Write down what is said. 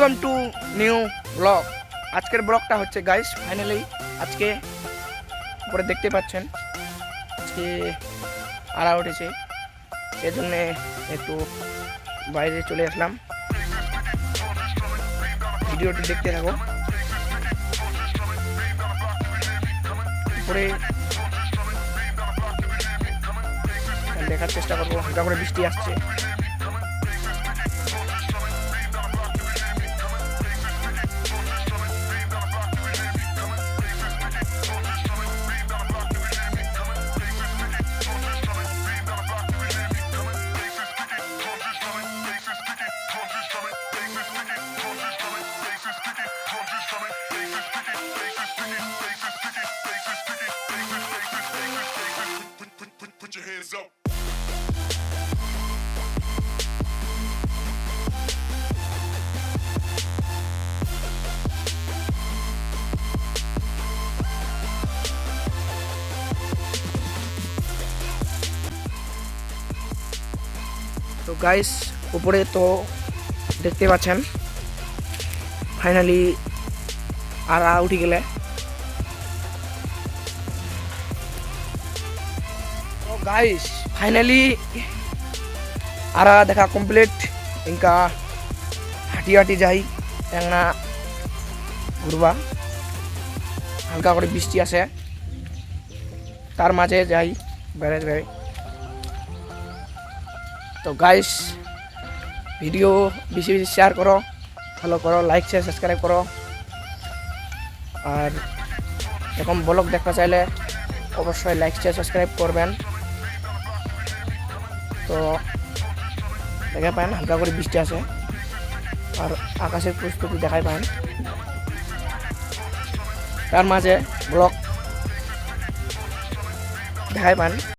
Welcome to new blog আজকের ব্লগটা হচ্ছে গাইস ফাইনালি আজকে উপরে দেখতে পাচ্ছেন, আজকে আড়া উঠেছে। সেজন্য একটু বাইরে চলে আসলাম। ভিডিওটি দেখতে থাকো উপরে দেখার চেষ্টা করব, হালকা করে বৃষ্টি আসছে। Put your hands up. তো গাইস উপরে তো দেখতে পাচ্ছেন ফাইনালি আর উঠে গেলে গাইস ফাইনালি আরা দেখা কমপ্লিট ఇంకా হাঁটি হাঁটি যাই ট্যাংনা ঘুরবা হালকা করে বৃষ্টি আসে তার মাঝে যাই বেড়ে বেড়ে তো গাইস ভিডিও বেশি বেশি শেয়ার করো ফলো করো লাইক শেয়ার সাবস্ক্রাইব করো আর এরকম ব্লগ দেখতে চাইলে অবশ্যই লাইক শেয়ার সাবস্ক্রাইব করবেন তো দেখা পান হালকা করে বৃষ্টি আসে আর আকাশের প্রস্তুতি দেখাই পান তার মাঝে ব্লগ দেখাই পান